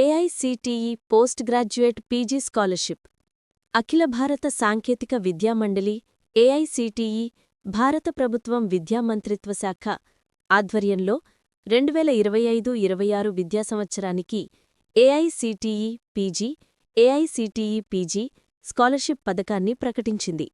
AICTE postgraduate PG scholarship. అఖిల భారత సాంకేతిక విద్యామండలి ఏఐసిటిఈ భారత ప్రభుత్వం విద్యా మంత్రిత్వ శాఖ ఆధ్వర్యంలో రెండువేల ఇరవై ఐదు ఇరవై ఆరు విద్యా సంవత్సరానికి AICTE PG AICTE PG scholarship పథకాన్ని ప్రకటించింది.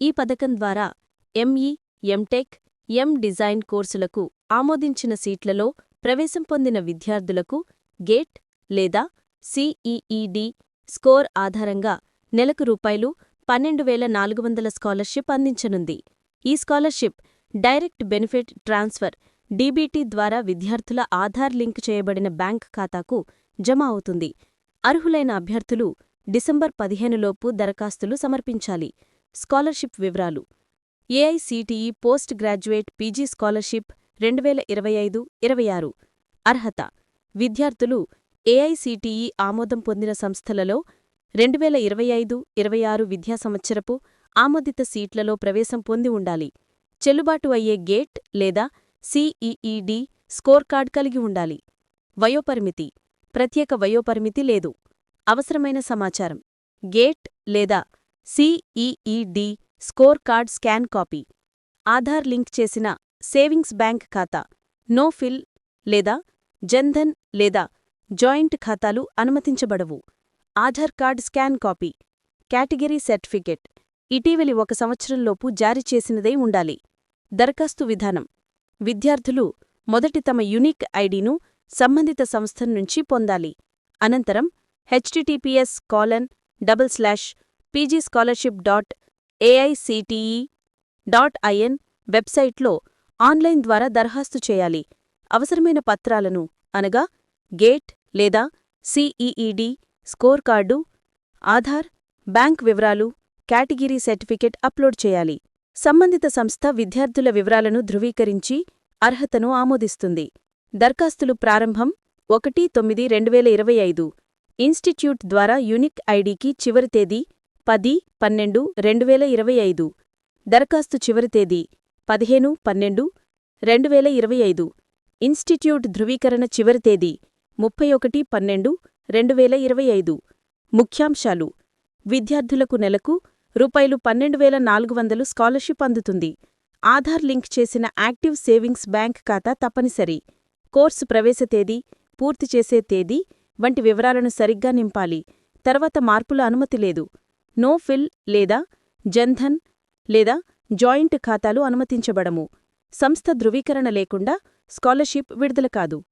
ఈ పథకం ద్వారా ఎంఈ ఎంటెక్ ఎం డిజైన్ కోర్సులకు ఆమోదించిన సీట్లలో ప్రవేశం పొందిన విద్యార్థులకు గేట్ లేదా సిఈఈడి స్కోర్ ఆధారంగా నెలకు రూపాయలు పన్నెండు వేల నాలుగు వందల స్కాలర్షిప్ అందించనుంది. ఈ scholarship direct benefit transfer DBT ద్వారా విద్యార్థుల ఆధార్ లింక్ చేయబడిన బ్యాంక్ ఖాతాకు జమ అవుతుంది. అర్హులైన అభ్యర్థులు డిసెంబర్ పదిహేనులోపు దరఖాస్తులు సమర్పించాలి. స్కాలర్షిప్ వివరాలు AICTE post graduate PG scholarship రెండువేల ఇరవై ఐదు ఇరవై ఆరు. అర్హత విద్యార్థులు ఏఐసిటిఈ ఆమోదం పొందిన సంస్థలలో రెండువేల ఇరవై ఐదు ఇరవై ఆరు విద్యా సంవత్సరపు ఆమోదిత సీట్లలో ప్రవేశం పొంది ఉండాలి. చెల్లుబాటు అయ్యే గేట్ లేదా సిఈఈడి స్కోర్ కార్డ్ కలిగి ఉండాలి. వయోపరిమితి. ప్రత్యేక వయోపరిమితి లేదు. అవసరమైన సమాచారం. గేట్ లేదా CEED score card scan copy. Aadhaar link చేసిన సేవింగ్స్ బ్యాంక్ ఖాతా. నో ఫిల్ లేదా జన్ధన్ లేదా జాయింట్ ఖాతాలు అనుమతించబడవు. Aadhaar card scan copy category certificate ఇటీవలి ఒక సంవత్సరంలోపు జారీ చేసినదై ఉండాలి. దరఖాస్తు విధానం విద్యార్థులు మొదటి తమ యునిక్ ఐడిను సంబంధిత సంస్థ నుంచి పొందాలి. అనంతరం HTTPS colon double slash PG scholarship dot AICTE dot IN వెబ్సైట్లో ఆన్లైన్ ద్వారా దరఖాస్తు చేయాలి. అవసరమైన పత్రాలను అనగా గేట్ లేదా CEED score card Aadhaar bank వివరాలు కేటగిరీ సర్టిఫికెట్ అప్లోడ్ చేయాలి. సంబంధిత సంస్థ విద్యార్థుల వివరాలను ధృవీకరించి అర్హతను ఆమోదిస్తుంది. దరఖాస్తులు ప్రారంభం ఒకటి తొమ్మిది రెండువేల ఇరవై ఐదు. ఇన్స్టిట్యూట్ ద్వారా యూనిక్ ఐడికి చివరి తేదీ పది పన్నెండు రెండువేల ఇరవై ఐదు. దరఖాస్తు చివరి తేదీ పదిహేను పన్నెండు రెండువేల ఇరవై ఐదు. ఇన్స్టిట్యూట్ ధృవీకరణ చివరి తేదీ ముప్పై ఒకటి పన్నెండు రెండువేల ఇరవై ఐదు. ముఖ్యాంశాలు. విద్యార్థులకు నెలకు రూపాయలు పన్నెండు వేల నాలుగు వందలు స్కాలర్షిప్ అందుతుంది. ఆధార్ లింక్ చేసిన యాక్టివ్ సేవింగ్స్ బ్యాంక్ ఖాతా తప్పనిసరి. కోర్సు ప్రవేశ తేదీ పూర్తి చేసే తేదీ వంటి వివరాలను సరిగ్గా నింపాలి. తర్వాత మార్పుల అనుమతి లేదు. నో ఫిల్ లేదా జన్ధన్ లేదా జాయింట్ ఖాతాలు అనుమతించబడము. సంస్థ ధృవీకరణ లేకుండా స్కాలర్షిప్ విడుదల కాదు.